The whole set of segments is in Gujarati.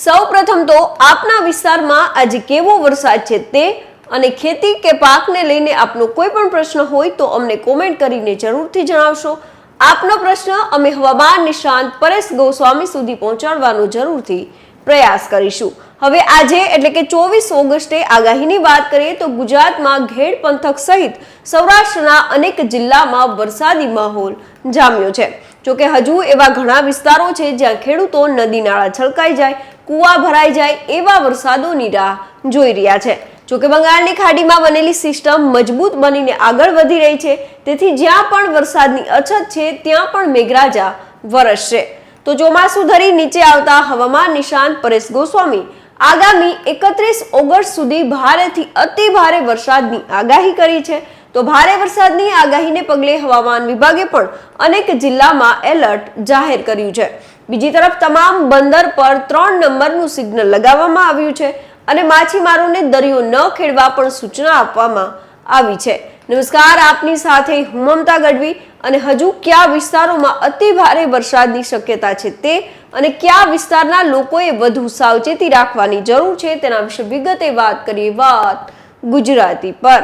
સૌ પ્રથમ તો આપના વિસ્તારમાં આજે કેવો વરસાદ છે તે અને ખેતી કે પાકને લઈને આપનો કોઈ પણ પ્રશ્ન હોય તો અમને કોમેન્ટ કરીને જરૂરથી જણાવશો. આપનો પ્રશ્ન અમે હવામાન નિષ્ણાંત પરેશ ગોસ્વામી સુધી પહોંચાડવાનો જરૂરથી પ્રયાસ કરીશું. હવે આજે એટલે કે ચોવીસ ઓગસ્ટે આગાહીની વાત કરીએ તો ગુજરાતમાં ઘેડ પંથક સહિત સૌરાષ્ટ્રના અનેક જિલ્લામાં વરસાદી માહોલ જામ્યો છે. જોકે હજુ એવા ઘણા વિસ્તારો છે જ્યાં ખેડૂતો નદી નાળા છલકાઈ જાય, કૂવા ભરાઈ જાય એવા વરસાદોની રાહ જોઈ રહ્યા છે. જોકે બંગાળની ખાડીમાં બનેલી સિસ્ટમ મજબૂત બનીને આગળ વધી રહી છે. તેથી જ્યાં પણ વરસાદની અછત છે, ત્યાં પણ મેઘરાજા વરસશે. તો ચોમાસું ધરી નીચે આવતા હવામાન નિશાન પરેશ ગોસ્વામી, આગામી એકત્રીસ ઓગસ્ટ સુધી ભારેથી અતિ ભારે વરસાદની આગાહી કરી છે. તો ભારે વરસાદની આગાહીને પગલે હવામાન વિભાગે પણ અનેક જિલ્લામાં એલર્ટ જાહેર કર્યું છે. બીજી તરફ તમામ બંદર પર ત્રણ નંબરનું સિગ્નલ લગાવવામાં આવ્યું છે અને માછીમારોને દરિયો ન ખેડવા પણ સૂચના આપવામાં આવી છે. નમસ્કાર, આપની સાથે હું મમતા ગઢવી અને હજુ કયા વિસ્તારોમાં અતિ ભારે વરસાદની શક્યતા છે તે અને કયા વિસ્તારના લોકોએ વધુ સાવચેતી રાખવાની જરૂર છે તેના વિશે વિગતે વાત કરીએ વાત ગુજરાતી પર.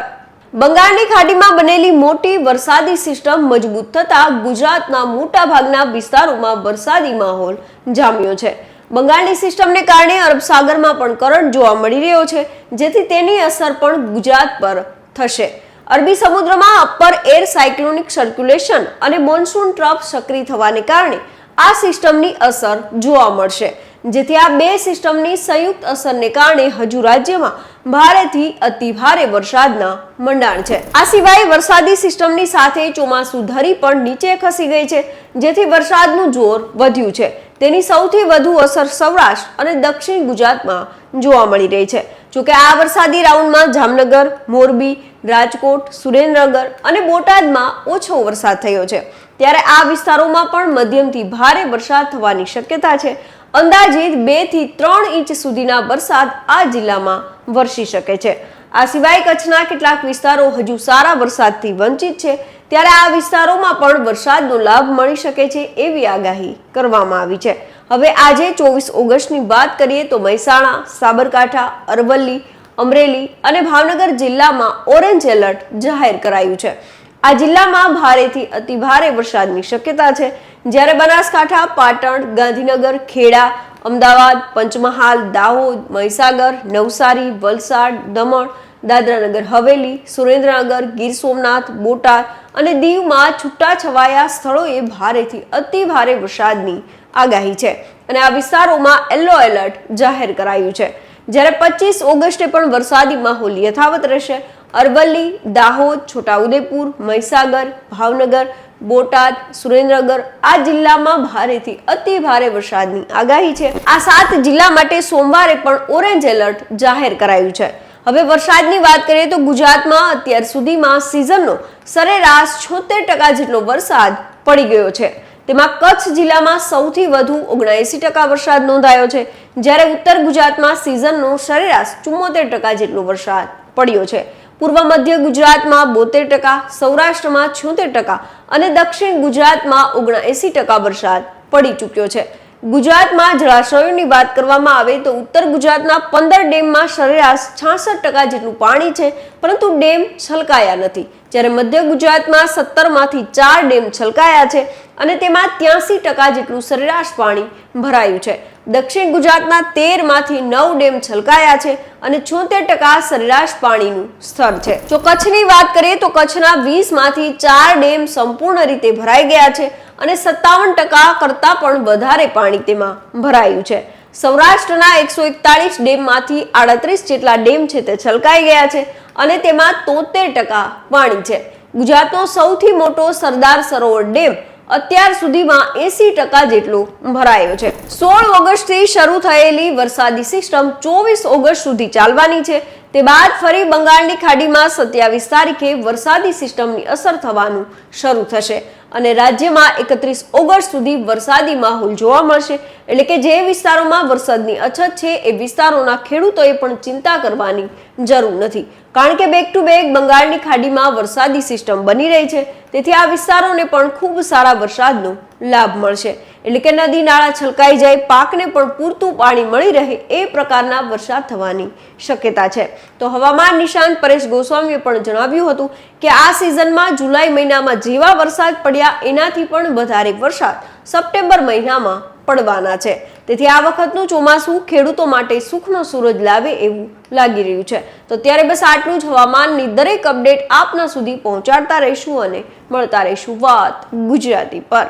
બંગાળની ખાડીમાં બનેલી મોટી વરસાદી સિસ્ટમ મજબૂત થતા ગુજરાતના મોટા ભાગના વિસ્તારોમાં વરસાદી માહોલ જામ્યો છે. બંગાળની સિસ્ટમને કારણે અરબ સાગરમાં પણ કરંટ જોવા મળી રહ્યો છે, જેથી તેની અસર પણ ગુજરાત પર થશે. અરબી સમુદ્રમાં અપર એર સાયક્લોનિક સર્ક્યુલેશન અને મોન્સૂન ટ્રફ સક્રિય થવાને કારણે આ સિસ્ટમની અસર જોવા મળશે. જેથી આ બે સિસ્ટમની સંયુક્ત અસરને કારણે હજુ રાજ્યમાં ભારેથી અતિ ભારે વરસાદના મંડાણ છે. આ સિવાય વરસાદી સિસ્ટમની સાથે ચોમાસું ધરી પણ નીચે ખસી ગઈ છે, જેથી વરસાદનું જોર વધ્યું છે. તેની સૌથી વધુ અસર સૌરાષ્ટ્ર અને દક્ષિણ ગુજરાતમાં જોવા મળી રહી છે. જોકે આ વરસાદી રાઉન્ડમાં જામનગર, મોરબી, રાજકોટ, સુરેન્દ્રનગર અને બોટાદમાં ઓછો વરસાદ થયો છે. ત્યારે આ વિસ્તારોમાં પણ મધ્યમથી ભારે વરસાદ થવાની શક્યતા છે. અંદાજિત બેથી ત્રણ ઇંચ સુધીના વરસાદ આ જિલ્લામાં વરસી શકે છે. આ સિવાય કચ્છના કેટલાક વિસ્તારો હજુ સારા વરસાદથી વંચિત છે. ત્યારે આ વિસ્તારોમાં પણ વરસાદનો લાભ મળી શકે છે એવી આગાહી કરવામાં આવી છે. હવે આજે ચોવીસ ઓગસ્ટની વાત કરીએ તો મહેસાણા, સાબરકાંઠા, અરવલ્લી, અમરેલી અને ભાવનગર જિલ્લામાં ઓરેન્જ એલર્ટ જાહેર કરાયું છે. આ જિલ્લામાં ભારેથી અતિ ભારે વરસાદની શક્યતા છે. જ્યારે બનાસકાંઠા, પાટણ, ગાંધીનગર, ખેડા, અમદાવાદ, પંચમહાલ, દાહોદ, મહીસાગર, નવસારી, વલસાડ, દમણ, દાદરાનગર, હવેલી, સુરેન્દ્રનગર, ગીર સોમનાથ, બોટાદ અને દીવમાં છૂટાછવાયા સ્થળોએ ભારેથી અતિ ભારે વરસાદની આગાહી છે અને આ વિસ્તારોમાં યલો એલર્ટ જાહેર કરાયું છે. જ્યારે પચીસ ઓગસ્ટે પણ વરસાદી માહોલ યથાવત રહેશે અરવલ્લી, દાહોદ, છોટાઉદેપુર, મહીસાગર, ભાવનગર, બોટાદ, સુરેન્દ્રનગર આ જિલ્લામાં ભારેથી અતિ ભારે વરસાદની આગાહી છે. આ સાત જિલ્લા માટે સોમવારે પણ ઓરેન્જ એલર્ટ જાહેર કરાયું છે. હવે વરસાદની વાત કરીએ તો ગુજરાતમાં અત્યાર સુધીમાં સિઝનનો સરેરાશ છોતેર ટકા જેટલો વરસાદ પડી ગયો છે. તેમાં કચ્છ જિલ્લામાં સૌથી વધુ ઓગણએંસી ટકા વરસાદ નોંધાયો છે. જ્યારે ઉત્તર ગુજરાતમાં સિઝનનો સરેરાશ ચુમ્મોતેર ટકા જેટલો વરસાદ પડ્યો છે. પૂર્વ મધ્ય ગુજરાતમાં બોતેર ટકા, સૌરાષ્ટ્રમાં છોતેર ટકા અને દક્ષિણ ગુજરાતમાં ઓગણએસી ટકા વરસાદ પડી ચૂક્યો છે. ગુજરાતમાં જળાશયોની વાત કરવામાં આવે તો ઉત્તર ગુજરાતના પંદર ડેમમાં સરેરાશ છાસઠ ટકા જેટલું પાણી છે, પરંતુ ડેમ છલકાયા નથી. જ્યારે મધ્ય ગુજરાતમાં સત્તરમાંથી ચાર ડેમ છલકાયા છે અને તેમાં ત્યાસી ટકા જેટલું સરેરાશ પાણી ભરાયું છે. દક્ષિણ ગુજરાતના તેરમાંથી નવ ડેમ છલકાયા છે અને છોતેર ટકા સરેરાશ પાણીનું સ્તર છે. જો કચ્છની વાત કરીએ તો કચ્છના વીસમાંથી ચાર ડેમ સંપૂર્ણ રીતે ભરાઈ ગયા છે અને સત્તાવન ટકા કરતાં પણ વધારે પાણી તેમાં ભરાયું છે. સૌરાષ્ટ્રના એકસો એકતાળીસ ડેમમાંથી આડત્રીસ જેટલા ડેમ છે તે છલકાઈ ગયા છે અને તેમાં તોતેર ટકા પાણી છે. ગુજરાતનો સૌથી મોટો સરદાર સરોવર ડેમ અત્યાર સુધીમાં એસી ટકા જેટલો ભરાયો છે. સોળ ઓગસ્ટથી શરૂ થયેલી વરસાદી સિસ્ટમ ચોવીસ ઓગસ્ટ સુધી ચાલવાની છે. તે બાદ ફરી બંગાળની ખાડીમાં સત્યાવીસ તારીખે વરસાદી સિસ્ટમની અસર થવાનું શરૂ થશે. અને રાજ્યમાં એકત્રીસ ઓગસ્ટ સુધી વરસાદી માહોલ જોવા મળશે. એટલે કે જે વિસ્તારોમાં વરસાદની અછત છે, એ વિસ્તારોના ખેડૂતોએ પણ ચિંતા કરવાની જરૂર નથી. કારણ કે બેક ટુ બેક બંગાળની ખાડીમાં વરસાદી સિસ્ટમ બની રહી છે. તેથી આ વિસ્તારોને પણ ખૂબ સારા વરસાદનો લાભ મળશે. એટલે કે નદી નાળા છલકાઈ જાય, પાકને પણ પૂરતું પાણી મળી રહે એ પ્રકારના વરસાદ થવાની શક્યતા છે. તો હવામાન નિશાંત પરેશ ગોસ્વામીએ પણ જણાવ્યું હતું કે આ સિઝનમાં જુલાઈ મહિનામાં જેવા વરસાદ પડ્યા એનાથી પણ વધારે વરસાદ સપ્ટેમ્બર મહિનામાં પડવાના છે. તેથી આ વખતનું ચોમાસું ખેડૂતો માટે સુખનો સૂરજ લાવે એવું લાગી રહ્યું છે. તો ત્યારે બસ આટલું જ. હવામાનની દરેક અપડેટ આપના સુધી પહોંચાડતા રહીશું અને મળતા રહીશું વાત ગુજરાતી પર.